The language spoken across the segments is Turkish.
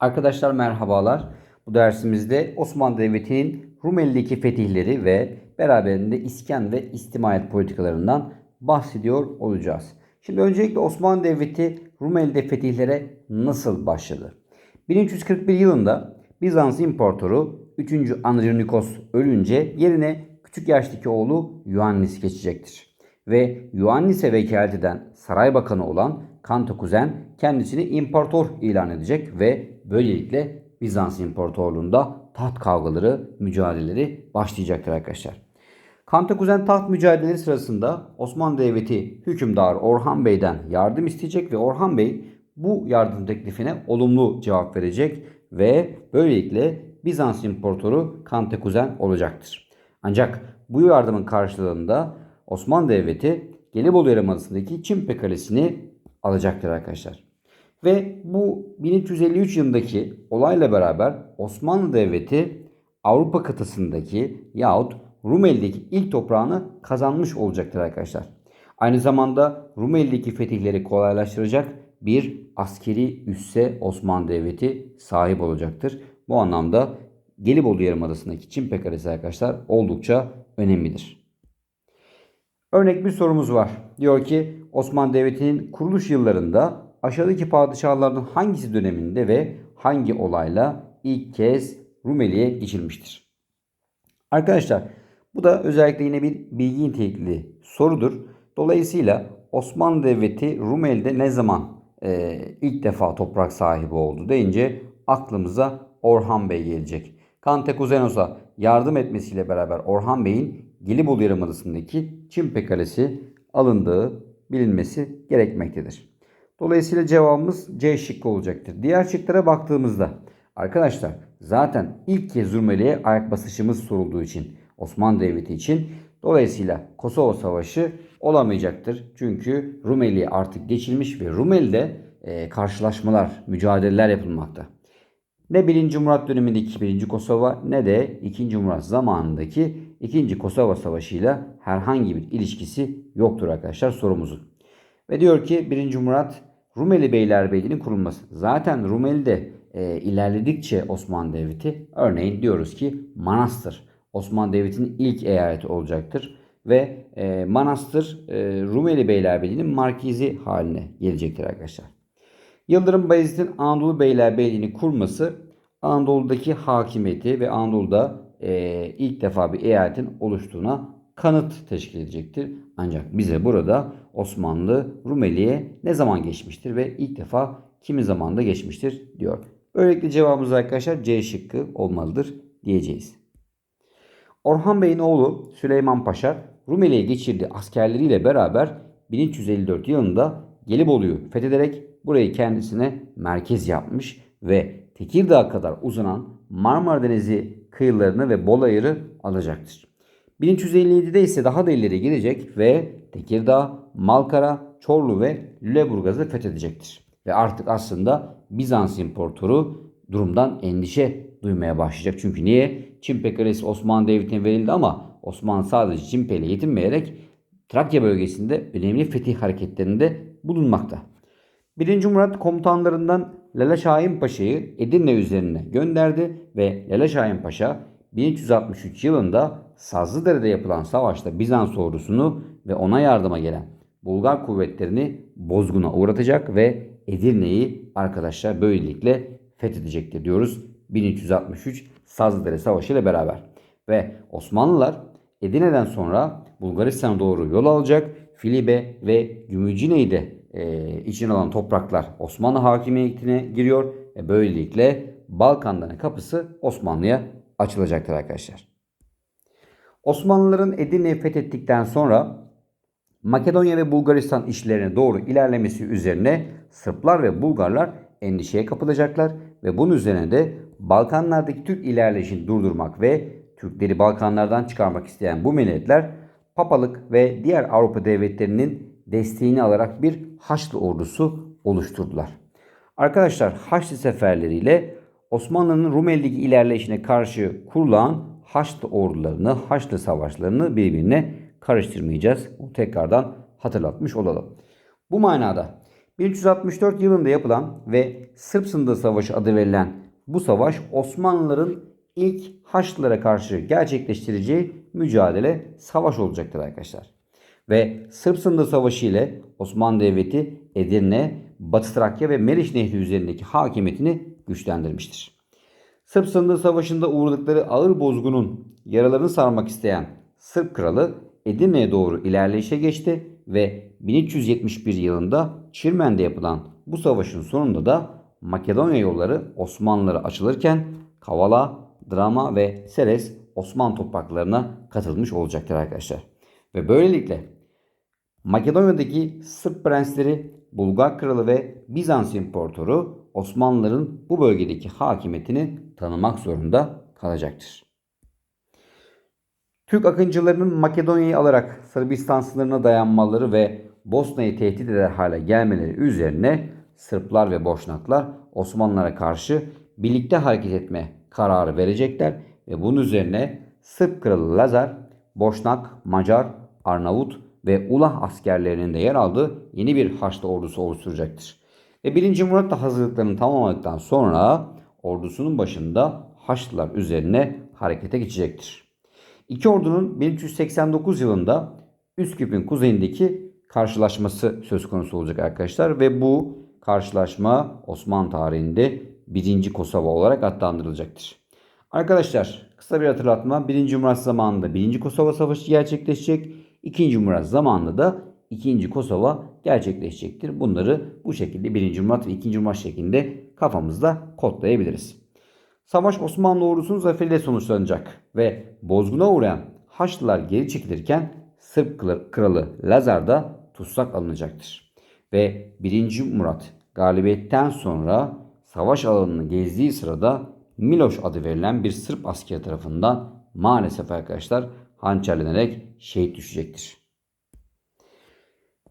Arkadaşlar merhabalar. Bu dersimizde Osmanlı Devleti'nin Rumeli'deki fetihleri ve beraberinde iskan ve istimayet politikalarından bahsediyor olacağız. Şimdi öncelikle Osmanlı Devleti Rumeli'de fetihlere nasıl başladı? 1341 yılında Bizans İmparatoru 3. Andronikos ölünce yerine küçük yaştaki oğlu Ioannis geçecektir. Ve Ioannis'e vekalet eden saray bakanı olan Kantakuzen kendisini imparator ilan edecek ve böylelikle Bizans İmparatorluğu'nda taht kavgaları, mücadeleleri başlayacaktır arkadaşlar. Kantakuzen taht mücadeleleri sırasında Osmanlı Devleti hükümdarı Orhan Bey'den yardım isteyecek ve Orhan Bey bu yardım teklifine olumlu cevap verecek ve böylelikle Bizans İmparatoru Kantakuzen olacaktır. Ancak bu yardımın karşılığında Osmanlı Devleti Gelibolu Yarımadası'ndaki Çimpe Kalesi'ni alacaktır arkadaşlar. Ve bu 1353 yılındaki olayla beraber Osmanlı Devleti Avrupa kıtasındaki yahut Rumeli'deki ilk toprağını kazanmış olacaktır arkadaşlar. Aynı zamanda Rumeli'deki fetihleri kolaylaştıracak bir askeri üsse Osmanlı Devleti sahip olacaktır. Bu anlamda Gelibolu Yarımadası'ndaki Çimpe Kalesi arkadaşlar oldukça önemlidir. Örnek bir sorumuz var. Diyor ki Osmanlı Devleti'nin kuruluş yıllarında aşağıdaki padişahların hangisi döneminde ve hangi olayla ilk kez Rumeli'ye geçilmiştir? Arkadaşlar bu da özellikle yine bir bilgi nitelikli sorudur. Dolayısıyla Osmanlı Devleti Rumeli'de ne zaman e, ilk defa toprak sahibi oldu deyince aklımıza Orhan Bey gelecek. Kante Kuzenos'a yardım etmesiyle beraber Orhan Bey'in Gelibolu Yarımadası'ndaki Çimpe Kalesi alındığı bilinmesi gerekmektedir. Dolayısıyla cevabımız C şıkkı olacaktır. Diğer şıklara baktığımızda arkadaşlar zaten ilk kez Rumeli'ye ayak basışımız sorulduğu için Osmanlı Devleti için dolayısıyla Kosova Savaşı olamayacaktır. Çünkü Rumeli artık geçilmiş ve Rumeli'de e, karşılaşmalar, mücadeleler yapılmakta. Ne 1. Murat dönemindeki 1. Kosova ne de 2. Murat zamanındaki 2. Kosova Savaşı ile herhangi bir ilişkisi yoktur arkadaşlar sorumuzun. Ve diyor ki 1. Murat Rumeli Beylerbeyliği'nin kurulması. Zaten Rumeli'de e, ilerledikçe Osmanlı Devleti örneğin diyoruz ki Manastır Osmanlı Devleti'nin ilk eyaleti olacaktır. Ve e, Manastır e, Rumeli Beylerbeyliği'nin markizi haline gelecektir arkadaşlar. Yıldırım Bayezid'in Anadolu Beylerbeyliğini kurması Anadolu'daki hakimiyeti ve Anadolu'da e, ilk defa bir eyaletin oluştuğuna kanıt teşkil edecektir. Ancak bize burada Osmanlı Rumeli'ye ne zaman geçmiştir ve ilk defa kimi zamanda geçmiştir diyor. Böylelikle cevabımız arkadaşlar C şıkkı olmalıdır diyeceğiz. Orhan Bey'in oğlu Süleyman Paşa Rumeli'ye geçirdiği askerleriyle beraber 1354 yılında Gelibolu'yu fethederek burayı kendisine merkez yapmış ve Tekirdağ kadar uzanan Marmara Denizi kıyılarını ve Bolayır'ı alacaktır. 1357'de ise daha da ileri gidecek ve Tekirdağ, Malkara, Çorlu ve Lüleburgaz'ı fethedecektir. Ve artık aslında Bizans İmparatoru durumdan endişe duymaya başlayacak. Çünkü niye? Çimpe Kalesi Osmanlı Devleti'ne verildi ama Osmanlı sadece Çimpe ile yetinmeyerek Trakya bölgesinde önemli fetih hareketlerinde bulunmakta. 1. Murat komutanlarından Lala Şahin Paşa'yı Edirne üzerine gönderdi ve Lala Şahin Paşa 1363 yılında Sazlıdere'de yapılan savaşta Bizans ordusunu ve ona yardıma gelen Bulgar kuvvetlerini bozguna uğratacak ve Edirne'yi arkadaşlar böylelikle fethedecektir diyoruz. 1363 Sazlıdere Savaşı ile beraber. Ve Osmanlılar Edirne'den sonra Bulgaristan'a doğru yol alacak. Filibe ve Gümülcine'yi de e, içine alan topraklar Osmanlı hakimiyetine giriyor. Ve böylelikle Balkanların kapısı Osmanlı'ya açılacaktır arkadaşlar. Osmanlıların Edirne'yi fethettikten sonra Makedonya ve Bulgaristan işlerine doğru ilerlemesi üzerine Sırplar ve Bulgarlar endişeye kapılacaklar ve bunun üzerine de Balkanlardaki Türk ilerleyişini durdurmak ve Türkleri Balkanlardan çıkarmak isteyen bu milletler papalık ve diğer Avrupa devletlerinin desteğini alarak bir Haçlı ordusu oluşturdular. Arkadaşlar Haçlı seferleriyle Osmanlı'nın Rumeli'deki ilerleyişine karşı kurulan Haçlı ordularını, Haçlı savaşlarını birbirine karıştırmayacağız. Bu tekrardan hatırlatmış olalım. Bu manada 1364 yılında yapılan ve Sırp Sınırı Savaşı adı verilen bu savaş Osmanlıların ilk Haçlılara karşı gerçekleştireceği mücadele savaş olacaktır arkadaşlar. Ve Sırp Sınırı Savaşı ile Osmanlı Devleti Edirne, Batı Trakya ve Meriç Nehri üzerindeki hakimiyetini güçlendirmiştir. Sırp Sınırı Savaşı'nda uğradıkları ağır bozgunun yaralarını sarmak isteyen Sırp kralı Edirne'ye doğru ilerleyişe geçti ve 1371 yılında Çirmen'de yapılan bu savaşın sonunda da Makedonya yolları Osmanlılara açılırken Kavala, Drama ve Seres Osmanlı topraklarına katılmış olacaktır arkadaşlar. Ve böylelikle Makedonya'daki Sırp prensleri, Bulgar kralı ve Bizans imparatoru Osmanlıların bu bölgedeki hakimiyetini tanımak zorunda kalacaktır. Türk akıncılarının Makedonya'yı alarak Sırbistan sınırına dayanmaları ve Bosna'yı tehdit eder hale gelmeleri üzerine Sırplar ve Boşnaklar Osmanlılara karşı birlikte hareket etme kararı verecekler ve bunun üzerine Sırp kralı Lazar, Boşnak, Macar, Arnavut ve Ulah askerlerinin de yer aldığı yeni bir Haçlı ordusu oluşturacaktır. Ve 1. Murat da hazırlıklarını tamamladıktan sonra ordusunun başında Haçlılar üzerine harekete geçecektir. İki ordunun 1389 yılında Üsküp'ün kuzeyindeki karşılaşması söz konusu olacak arkadaşlar ve bu karşılaşma Osmanlı tarihinde 1. Kosova olarak adlandırılacaktır. Arkadaşlar kısa bir hatırlatma 1. Murat zamanında 1. Kosova Savaşı gerçekleşecek. 2. Murat zamanında da 2. Kosova gerçekleşecektir. Bunları bu şekilde 1. Murat ve 2. Murat şeklinde kafamızda kodlayabiliriz. Savaş Osmanlı ordusunun zaferiyle sonuçlanacak ve bozguna uğrayan Haçlılar geri çekilirken Sırp kralı Lazar da tutsak alınacaktır. Ve 1. Murat galibiyetten sonra savaş alanını gezdiği sırada Miloş adı verilen bir Sırp askeri tarafından maalesef arkadaşlar hançerlenerek şehit düşecektir.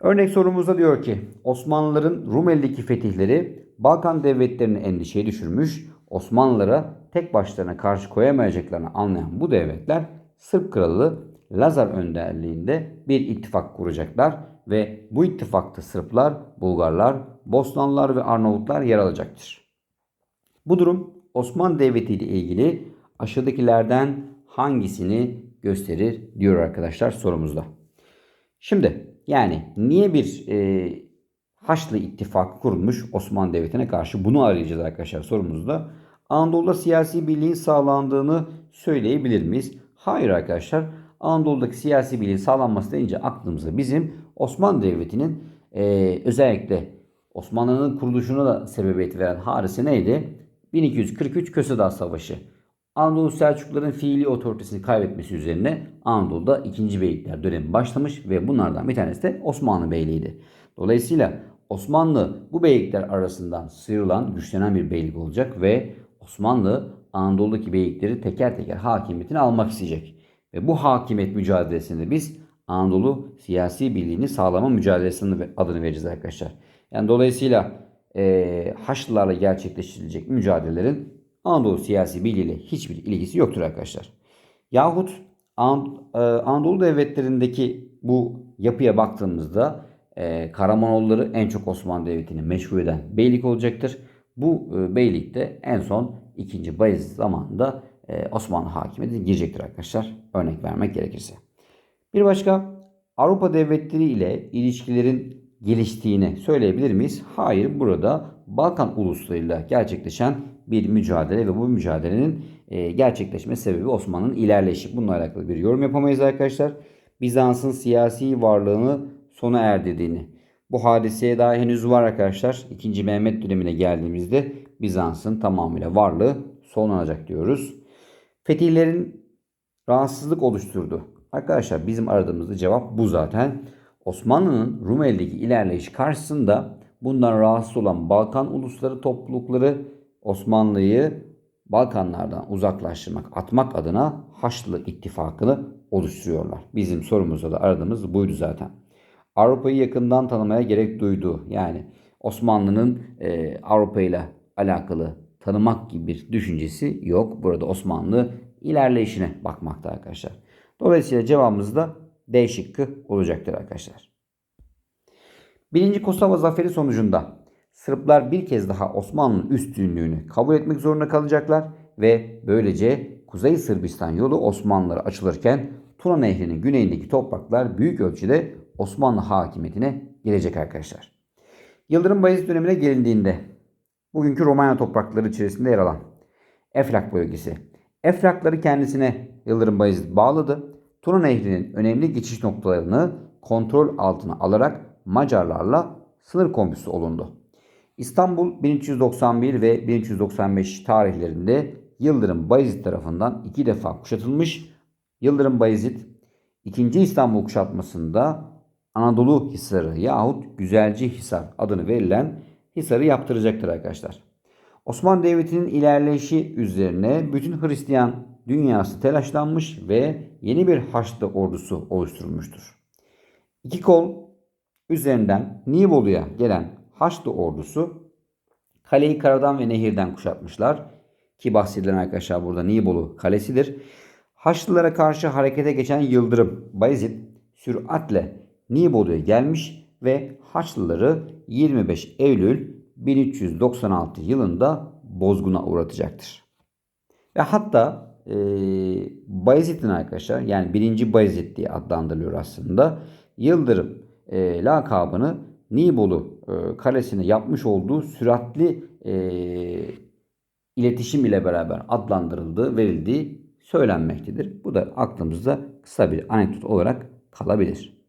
Örnek sorumuzda diyor ki Osmanlıların Rumeli'deki fetihleri Balkan devletlerini endişeye düşürmüş, Osmanlılara tek başlarına karşı koyamayacaklarını anlayan bu devletler Sırp kralı Lazar önderliğinde bir ittifak kuracaklar ve bu ittifakta Sırplar, Bulgarlar, Bosnalılar ve Arnavutlar yer alacaktır. Bu durum Osmanlı Devleti ile ilgili aşağıdakilerden hangisini gösterir diyor arkadaşlar sorumuzda. Şimdi yani niye bir e, Haçlı ittifakı kurulmuş Osmanlı Devleti'ne karşı bunu arayacağız arkadaşlar sorumuzda. Anadolu'da siyasi birliğin sağlandığını söyleyebilir miyiz? Hayır arkadaşlar. Anadolu'daki siyasi birliğin sağlanması deyince aklımıza bizim Osmanlı Devleti'nin e, özellikle Osmanlı'nın kuruluşuna da sebebiyet veren hadise neydi? 1243 Kösedağ Savaşı. Anadolu Selçukluların fiili otoritesini kaybetmesi üzerine Anadolu'da 2. Beylikler dönemi başlamış ve bunlardan bir tanesi de Osmanlı Beyliği'ydi. Dolayısıyla Osmanlı bu beylikler arasından sıyrılan, güçlenen bir beylik olacak ve Osmanlı Anadolu'daki beylikleri teker teker hakimiyetini almak isteyecek. Ve bu hakimiyet mücadelesinde biz Anadolu siyasi birliğini sağlama mücadelesinin adını vereceğiz arkadaşlar. Yani dolayısıyla e, Haçlılarla gerçekleştirilecek mücadelelerin Anadolu siyasi birliğiyle hiçbir ilgisi yoktur arkadaşlar. Yahut e, Anadolu devletlerindeki bu yapıya baktığımızda e, Karamanoğulları en çok Osmanlı Devleti'ni meşru eden beylik olacaktır. Bu e, beylik de en son 2. Bayezid zamanında Osmanlı hakimiyeti girecektir arkadaşlar. Örnek vermek gerekirse. Bir başka Avrupa devletleri ile ilişkilerin geliştiğini söyleyebilir miyiz? Hayır. Burada Balkan uluslarıyla gerçekleşen bir mücadele ve bu mücadelenin e, gerçekleşme sebebi Osmanlı'nın ilerleyişi. Bununla alakalı bir yorum yapamayız arkadaşlar. Bizans'ın siyasi varlığını sona erdirdiğini. Bu hadiseye daha henüz var arkadaşlar. 2. Mehmet dönemine geldiğimizde Bizans'ın tamamıyla varlığı sonlanacak diyoruz. Fetihlerin rahatsızlık oluşturdu. Arkadaşlar bizim aradığımızda cevap bu zaten. Osmanlı'nın Rumeli'deki ilerleyiş karşısında bundan rahatsız olan Balkan ulusları toplulukları Osmanlı'yı Balkanlardan uzaklaştırmak, atmak adına Haçlı ittifakını oluşturuyorlar. Bizim sorumuzda da aradığımız buydu zaten. Avrupa'yı yakından tanımaya gerek duyduğu yani Osmanlı'nın e, Avrupa ile alakalı tanımak gibi bir düşüncesi yok. Burada Osmanlı ilerleyişine bakmakta arkadaşlar. Dolayısıyla cevabımız da D şıkkı olacaktır arkadaşlar. Birinci Kosova Zaferi sonucunda Sırplar bir kez daha Osmanlı'nın üstünlüğünü kabul etmek zorunda kalacaklar ve böylece Kuzey Sırbistan yolu Osmanlılara açılırken Tuna Nehri'nin güneyindeki topraklar büyük ölçüde Osmanlı hakimiyetine gelecek arkadaşlar. Yıldırım Bayezid dönemine gelindiğinde bugünkü Romanya toprakları içerisinde yer alan Eflak bölgesi. Eflakları kendisine Yıldırım Bayezid bağladı. Tuna Nehri'nin önemli geçiş noktalarını kontrol altına alarak Macarlarla sınır komşusu olundu. İstanbul 1391 ve 1395 tarihlerinde Yıldırım Bayezid tarafından iki defa kuşatılmış. Yıldırım Bayezid 2. İstanbul kuşatmasında Anadolu Hisarı yahut Güzelci Hisar adını verilen Hisarı yaptıracaktır arkadaşlar. Osmanlı Devleti'nin ilerleyişi üzerine bütün Hristiyan dünyası telaşlanmış ve yeni bir Haçlı ordusu oluşturulmuştur. İki kol üzerinden Nibolu'ya gelen Haçlı ordusu kaleyi karadan ve nehirden kuşatmışlar. Ki bahsedilen arkadaşlar burada Nibolu kalesidir. Haçlılara karşı harekete geçen Yıldırım Bayezid süratle Nibolu'ya gelmiş ve Haçlıları 25 Eylül 1396 yılında bozguna uğratacaktır. Ve hatta e, Bayezid'in arkadaşlar yani 1. Bayezid diye adlandırılıyor aslında. Yıldırım e, lakabını Nibolu kalesine yapmış olduğu süratli e, iletişim ile beraber adlandırıldığı, verildiği söylenmektedir. Bu da aklımızda kısa bir anekdot olarak kalabilir.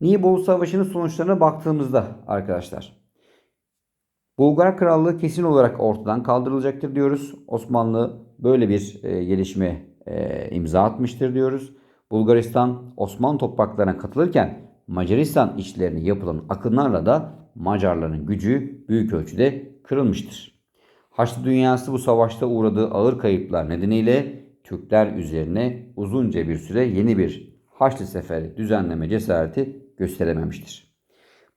Nibolu Savaşı'nın sonuçlarına baktığımızda arkadaşlar Bulgar Krallığı kesin olarak ortadan kaldırılacaktır diyoruz. Osmanlı böyle bir e, gelişme e, imza atmıştır diyoruz. Bulgaristan Osmanlı topraklarına katılırken Macaristan içlerine yapılan akınlarla da Macarların gücü büyük ölçüde kırılmıştır. Haçlı dünyası bu savaşta uğradığı ağır kayıplar nedeniyle Türkler üzerine uzunca bir süre yeni bir Haçlı seferi düzenleme cesareti gösterememiştir.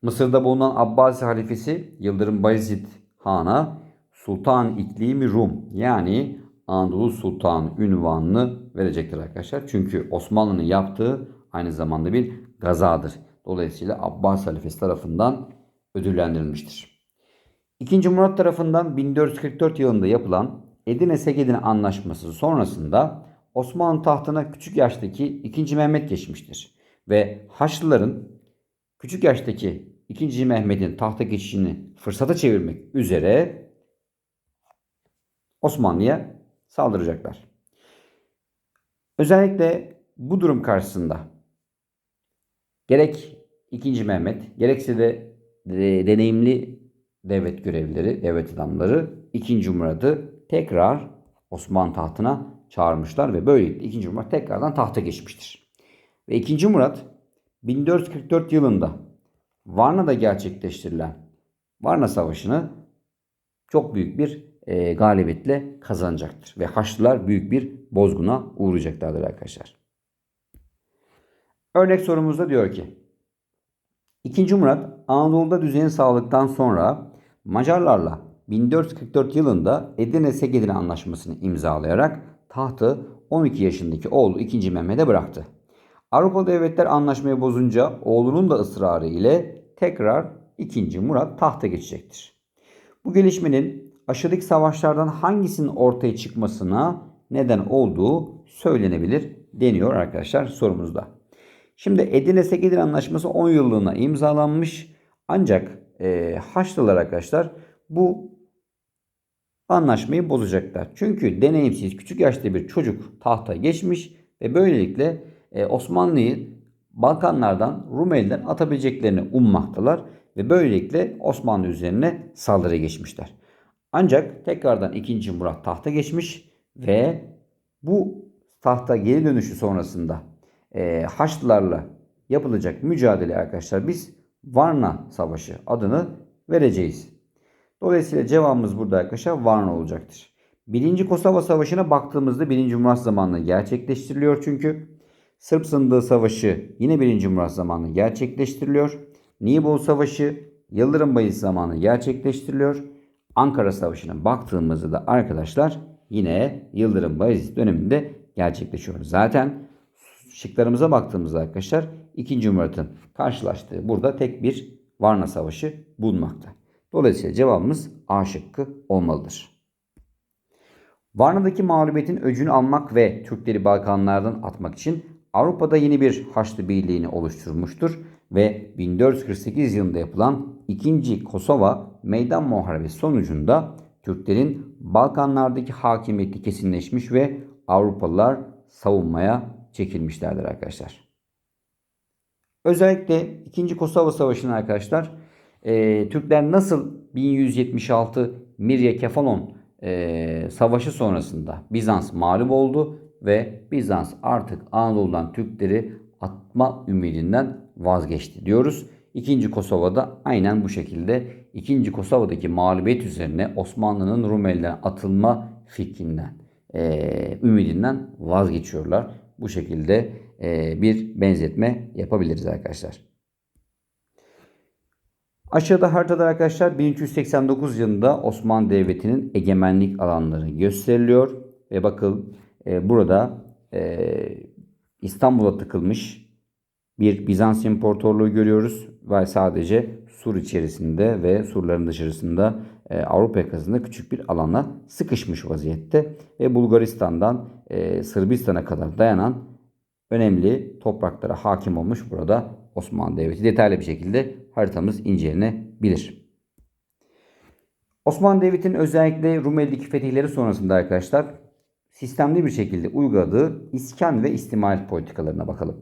Mısır'da bulunan Abbasi halifesi Yıldırım Bayezid Han'a Sultan İklimi Rum yani Anadolu Sultanı ünvanını verecektir arkadaşlar. Çünkü Osmanlı'nın yaptığı aynı zamanda bir gazadır. Dolayısıyla Abbas halifesi tarafından ödüllendirilmiştir. İkinci Murat tarafından 1444 yılında yapılan Edirne-Segedin Anlaşması sonrasında Osmanlı tahtına küçük yaştaki 2. Mehmet geçmiştir. Ve Haçlıların küçük yaştaki 2. Mehmet'in tahta geçişini fırsata çevirmek üzere Osmanlı'ya saldıracaklar. Özellikle bu durum karşısında gerek 2. Mehmet gerekse de deneyimli devlet görevlileri, devlet adamları 2. Murat'ı tekrar Osmanlı tahtına çağırmışlar ve böylelikle 2. Murat tekrardan tahta geçmiştir. Ve 2. Murat 1444 yılında Varna'da gerçekleştirilen Varna Savaşı'nı çok büyük bir e, galibiyetle kazanacaktır. Ve Haçlılar büyük bir bozguna uğrayacaklardır arkadaşlar. Örnek sorumuzda diyor ki 2. Murat Anadolu'da düzeni sağladıktan sonra Macarlarla 1444 yılında Edirne-Segedin Anlaşması'nı imzalayarak tahtı 12 yaşındaki oğlu 2. Mehmet'e bıraktı. Avrupa devletler anlaşmayı bozunca oğlunun da ısrarı ile tekrar 2. Murat tahta geçecektir. Bu gelişmenin aşağıdaki savaşlardan hangisinin ortaya çıkmasına neden olduğu söylenebilir deniyor arkadaşlar sorumuzda. Şimdi Edirne Segedin Anlaşması 10 yıllığına imzalanmış ancak e, Haçlılar arkadaşlar bu anlaşmayı bozacaklar. Çünkü deneyimsiz küçük yaşta bir çocuk tahta geçmiş ve böylelikle e, Osmanlı'yı Balkanlardan Rumeli'den atabileceklerini ummaktalar ve böylelikle Osmanlı üzerine saldırıya geçmişler. Ancak tekrardan 2. Murat tahta geçmiş ve bu tahta geri dönüşü sonrasında e, Haçlılarla yapılacak mücadele arkadaşlar biz Varna Savaşı adını vereceğiz. Dolayısıyla cevabımız burada arkadaşlar Varna olacaktır. Birinci Kosova Savaşı'na baktığımızda 1. Murat zamanında gerçekleştiriliyor çünkü. Sırp Sındığı Savaşı yine 1. Murat zamanında gerçekleştiriliyor. Nibolu Savaşı Yıldırım Bayezid zamanı gerçekleştiriliyor. Ankara Savaşı'na baktığımızda da arkadaşlar yine Yıldırım Bayezid döneminde gerçekleşiyor. Zaten şıklarımıza baktığımızda arkadaşlar 2. Murat'ın karşılaştığı burada tek bir Varna Savaşı bulunmakta. Dolayısıyla cevabımız A şıkkı olmalıdır. Varna'daki mağlubiyetin öcünü almak ve Türkleri Balkanlardan atmak için Avrupa'da yeni bir Haçlı Birliği'ni oluşturmuştur ve 1448 yılında yapılan 2. Kosova Meydan Muharebesi sonucunda Türklerin Balkanlardaki hakimiyeti kesinleşmiş ve Avrupalılar savunmaya çekilmişlerdir arkadaşlar. Özellikle 2. Kosova Savaşı'nın arkadaşlar e, Türkler nasıl 1176 Mirya Kefalon e, Savaşı sonrasında Bizans mağlup oldu ve Bizans artık Anadolu'dan Türkleri atma ümidinden vazgeçti diyoruz. İkinci Kosova'da aynen bu şekilde ikinci Kosova'daki mağlubiyet üzerine Osmanlı'nın Rumeli'den atılma fikrinden, e, ümidinden vazgeçiyorlar. Bu şekilde e, bir benzetme yapabiliriz arkadaşlar. Aşağıda haritada arkadaşlar 1389 yılında Osmanlı Devleti'nin egemenlik alanları gösteriliyor. Ve bakın e, burada e, İstanbul'a tıkılmış bir Bizans İmparatorluğu görüyoruz. Ve sadece Sur içerisinde ve surların dışarısında e, Avrupa yakasında küçük bir alana sıkışmış vaziyette. Ve Bulgaristan'dan e, Sırbistan'a kadar dayanan önemli topraklara hakim olmuş burada Osmanlı Devleti. Detaylı bir şekilde haritamız incelenebilir. Osmanlı Devleti'nin özellikle Rumeli'deki fetihleri sonrasında arkadaşlar sistemli bir şekilde uyguladığı iskan ve istimal politikalarına bakalım.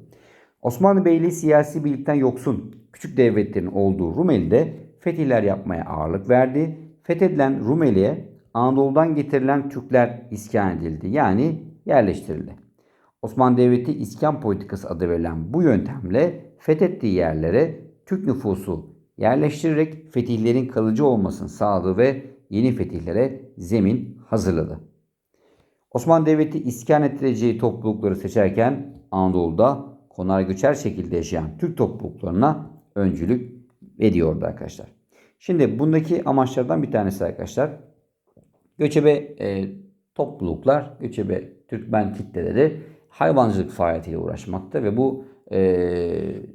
Osmanlı Beyliği siyasi birlikten yoksun küçük devletlerin olduğu Rumeli'de fetihler yapmaya ağırlık verdi. Fethedilen Rumeli'ye Anadolu'dan getirilen Türkler iskan edildi yani yerleştirildi. Osmanlı Devleti iskan politikası adı verilen bu yöntemle fethettiği yerlere Türk nüfusu yerleştirerek fetihlerin kalıcı olmasını sağladı ve yeni fetihlere zemin hazırladı. Osmanlı Devleti iskan ettireceği toplulukları seçerken Anadolu'da konar göçer şekilde yaşayan Türk topluluklarına öncülük ediyordu arkadaşlar. Şimdi bundaki amaçlardan bir tanesi arkadaşlar göçebe e, topluluklar, göçebe Türkmen kitleleri hayvancılık faaliyetiyle uğraşmakta ve bu e,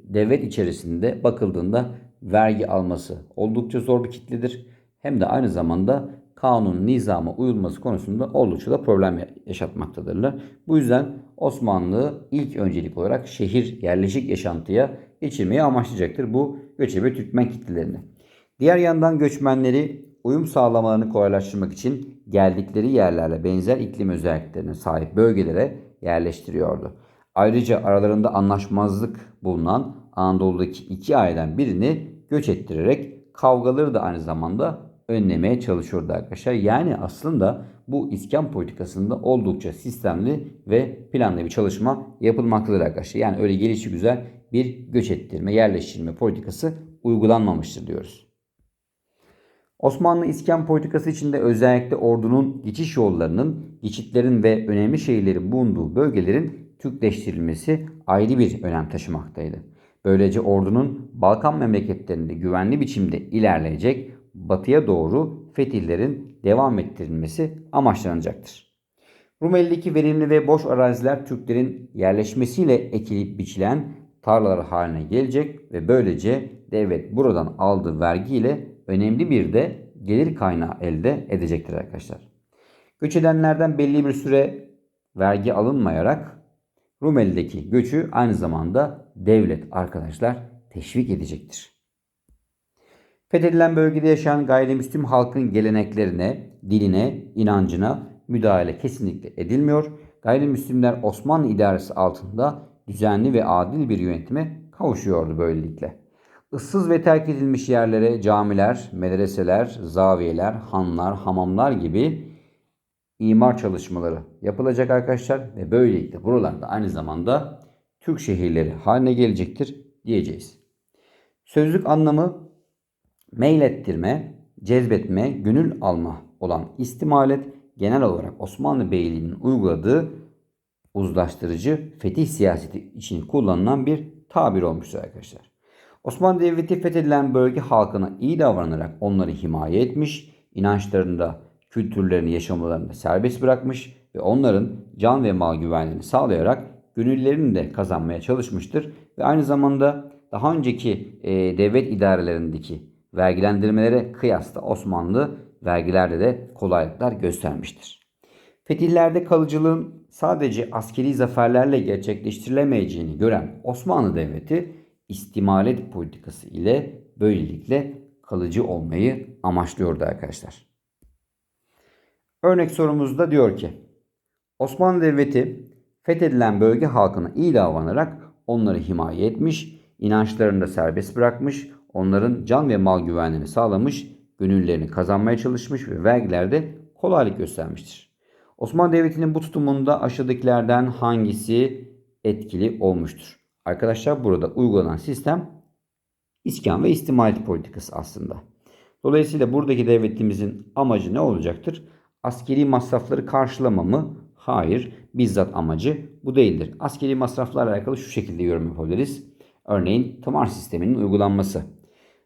devlet içerisinde bakıldığında vergi alması oldukça zor bir kitledir. Hem de aynı zamanda kanun nizama uyulması konusunda oldukça da problem yaşatmaktadırlar. Bu yüzden Osmanlı ilk öncelik olarak şehir yerleşik yaşantıya geçirmeyi amaçlayacaktır bu göçebe Türkmen kitlelerini. Diğer yandan göçmenleri uyum sağlamalarını kolaylaştırmak için geldikleri yerlerle benzer iklim özelliklerine sahip bölgelere yerleştiriyordu. Ayrıca aralarında anlaşmazlık bulunan Anadolu'daki iki aileden birini göç ettirerek kavgaları da aynı zamanda önlemeye çalışıyordu arkadaşlar. Yani aslında bu iskan politikasında oldukça sistemli ve planlı bir çalışma yapılmaktadır arkadaşlar. Yani öyle gelişi güzel bir göç ettirme, yerleştirme politikası uygulanmamıştır diyoruz. Osmanlı iskan politikası içinde özellikle ordunun geçiş yollarının, geçitlerin ve önemli şehirlerin bulunduğu bölgelerin Türkleştirilmesi ayrı bir önem taşımaktaydı. Böylece ordunun Balkan memleketlerinde güvenli biçimde ilerleyecek, batıya doğru fetihlerin devam ettirilmesi amaçlanacaktır. Rumeli'deki verimli ve boş araziler Türklerin yerleşmesiyle ekilip biçilen tarlalar haline gelecek ve böylece devlet buradan aldığı vergiyle önemli bir de gelir kaynağı elde edecektir arkadaşlar. Göç edenlerden belli bir süre vergi alınmayarak Rumeli'deki göçü aynı zamanda devlet arkadaşlar teşvik edecektir. Fethedilen bölgede yaşayan gayrimüslim halkın geleneklerine, diline, inancına müdahale kesinlikle edilmiyor. Gayrimüslimler Osmanlı idaresi altında düzenli ve adil bir yönetime kavuşuyordu böylelikle. Issız ve terk edilmiş yerlere camiler, medreseler, zaviyeler, hanlar, hamamlar gibi imar çalışmaları yapılacak arkadaşlar ve böylelikle buralarda aynı zamanda Türk şehirleri haline gelecektir diyeceğiz. Sözlük anlamı meylettirme, cezbetme, gönül alma olan istimalet genel olarak Osmanlı Beyliği'nin uyguladığı uzlaştırıcı fetih siyaseti için kullanılan bir tabir olmuştur arkadaşlar. Osmanlı Devleti fethedilen bölge halkına iyi davranarak onları himaye etmiş, inançlarında, kültürlerini, yaşamalarını serbest bırakmış ve onların can ve mal güvenliğini sağlayarak gönüllerini de kazanmaya çalışmıştır. Ve aynı zamanda daha önceki e, devlet idarelerindeki vergilendirmelere kıyasla Osmanlı vergilerde de kolaylıklar göstermiştir. Fetihlerde kalıcılığın sadece askeri zaferlerle gerçekleştirilemeyeceğini gören Osmanlı Devleti istimalet politikası ile böylelikle kalıcı olmayı amaçlıyordu arkadaşlar. Örnek sorumuzda diyor ki Osmanlı Devleti fethedilen bölge halkına iyi davranarak onları himaye etmiş, inançlarını da serbest bırakmış, onların can ve mal güvenliğini sağlamış, gönüllerini kazanmaya çalışmış ve vergilerde kolaylık göstermiştir. Osmanlı Devleti'nin bu tutumunda aşağıdakilerden hangisi etkili olmuştur? Arkadaşlar burada uygulanan sistem iskan ve istimalet politikası aslında. Dolayısıyla buradaki devletimizin amacı ne olacaktır? Askeri masrafları karşılama mı? Hayır. Bizzat amacı bu değildir. Askeri masraflarla alakalı şu şekilde yorum yapabiliriz. Örneğin tımar sisteminin uygulanması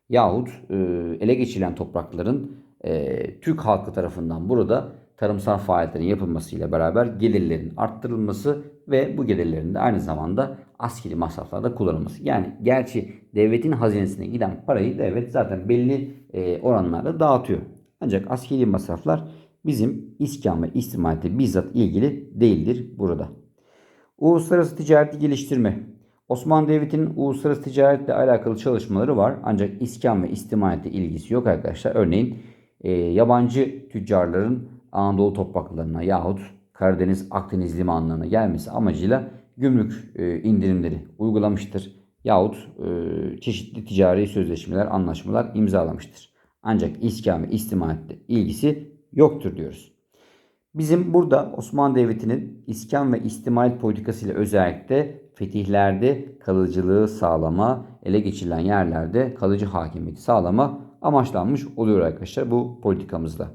yahut e, ele geçirilen toprakların e, Türk halkı tarafından burada tarımsal faaliyetlerin yapılmasıyla beraber gelirlerin arttırılması ve bu gelirlerin de aynı zamanda askeri masraflarda kullanılması. Yani gerçi devletin hazinesine giden parayı devlet zaten belli e, oranlarda dağıtıyor. Ancak askeri masraflar bizim iskan ve istimalete bizzat ilgili değildir burada. Uluslararası ticareti geliştirme. Osmanlı Devleti'nin uluslararası ticaretle alakalı çalışmaları var. Ancak iskan ve istimalete ilgisi yok arkadaşlar. Örneğin e, yabancı tüccarların Anadolu topraklarına yahut Karadeniz Akdeniz limanlarına gelmesi amacıyla gümrük e, indirimleri uygulamıştır. Yahut e, çeşitli ticari sözleşmeler, anlaşmalar imzalamıştır. Ancak iskan ve istimalette ilgisi yoktur diyoruz. Bizim burada Osmanlı Devleti'nin iskan ve istimalet politikasıyla özellikle fetihlerde kalıcılığı sağlama, ele geçirilen yerlerde kalıcı hakimiyeti sağlama amaçlanmış oluyor arkadaşlar bu politikamızda.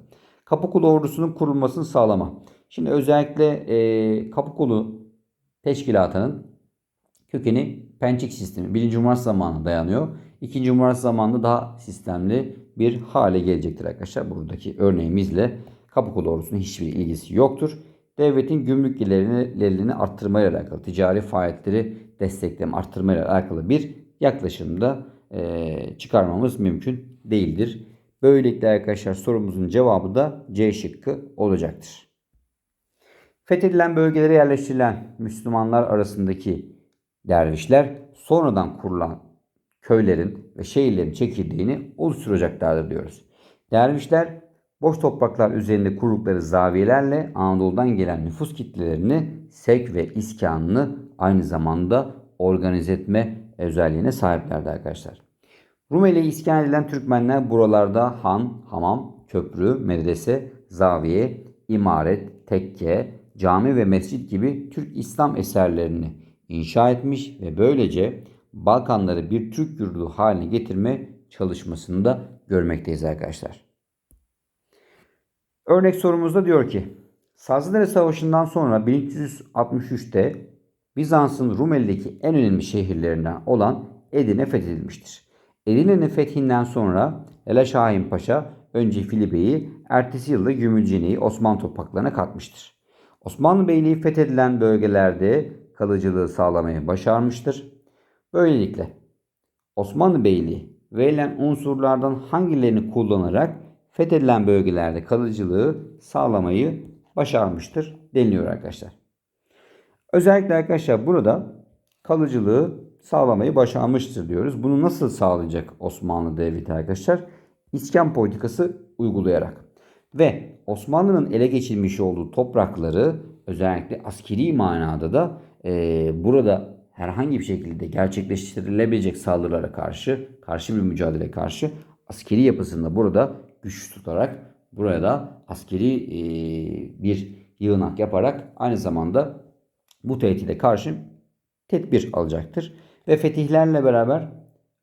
Kapıkulu ordusunun kurulmasını sağlama. Şimdi özellikle e, Kapıkulu Teşkilatı'nın kökeni Pençik sistemi. Birinci Cumhuriyet zamanına dayanıyor. İkinci Cumhuriyet zamanında daha sistemli bir hale gelecektir arkadaşlar. Buradaki örneğimizle Kapıkulu ordusunun hiçbir ilgisi yoktur. Devletin gümrük gelirlerini arttırmayla alakalı, ticari faaliyetleri destekleme, arttırmayla alakalı bir yaklaşımda e, çıkarmamız mümkün değildir. Böylelikle arkadaşlar sorumuzun cevabı da C şıkkı olacaktır. Fethedilen bölgelere yerleştirilen Müslümanlar arasındaki dervişler sonradan kurulan köylerin ve şehirlerin çekirdeğini oluşturacaklardır diyoruz. Dervişler boş topraklar üzerinde kurdukları zaviyelerle Anadolu'dan gelen nüfus kitlelerini sevk ve iskanını aynı zamanda organize etme özelliğine sahiplerdi arkadaşlar. Rumeli'ye iskan edilen Türkmenler buralarda han, hamam, köprü, medrese, zaviye, imaret, tekke, cami ve mescit gibi Türk İslam eserlerini inşa etmiş ve böylece Balkanları bir Türk yurdu haline getirme çalışmasında görmekteyiz arkadaşlar. Örnek sorumuzda diyor ki Sazlıdere Savaşı'ndan sonra 1363'te Bizans'ın Rumeli'deki en önemli şehirlerinden olan Edirne fethedilmiştir. Edirne'nin fethinden sonra Lala Şahin Paşa önce Filibe'yi, ertesi yılda Gümülcine'yi Osmanlı topraklarına katmıştır. Osmanlı Beyliği fethedilen bölgelerde kalıcılığı sağlamayı başarmıştır. Böylelikle Osmanlı Beyliği verilen unsurlardan hangilerini kullanarak fethedilen bölgelerde kalıcılığı sağlamayı başarmıştır deniliyor arkadaşlar. Özellikle arkadaşlar burada kalıcılığı sağlamayı başarmıştır diyoruz. Bunu nasıl sağlayacak Osmanlı Devleti arkadaşlar? İskan politikası uygulayarak. Ve Osmanlı'nın ele geçirmiş olduğu toprakları özellikle askeri manada da e, burada herhangi bir şekilde gerçekleştirilebilecek saldırılara karşı, karşı bir mücadele karşı askeri yapısında burada güç tutarak buraya da askeri e, bir yığınak yaparak aynı zamanda bu tehdide karşı tedbir alacaktır. Ve fetihlerle beraber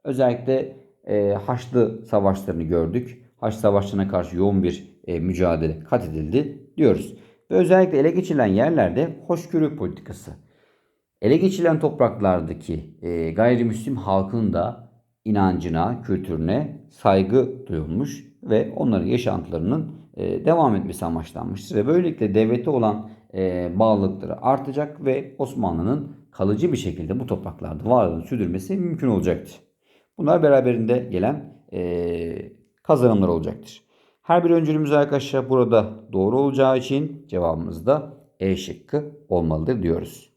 özellikle e, Haçlı savaşlarını gördük. Haç savaşlarına karşı yoğun bir e, mücadele kat edildi diyoruz. Ve özellikle ele geçirilen yerlerde hoşgörü politikası. Ele geçirilen topraklardaki e, gayrimüslim halkın da inancına, kültürüne saygı duyulmuş ve onların yaşantılarının e, devam etmesi amaçlanmıştır. Ve böylelikle devlete olan e, bağlılıkları artacak ve Osmanlı'nın kalıcı bir şekilde bu topraklarda varlığını sürdürmesi mümkün olacaktır. Bunlar beraberinde gelen eee, kazanımlar olacaktır. Her bir öncülümüz arkadaşlar burada doğru olacağı için cevabımız da E şıkkı olmalıdır diyoruz.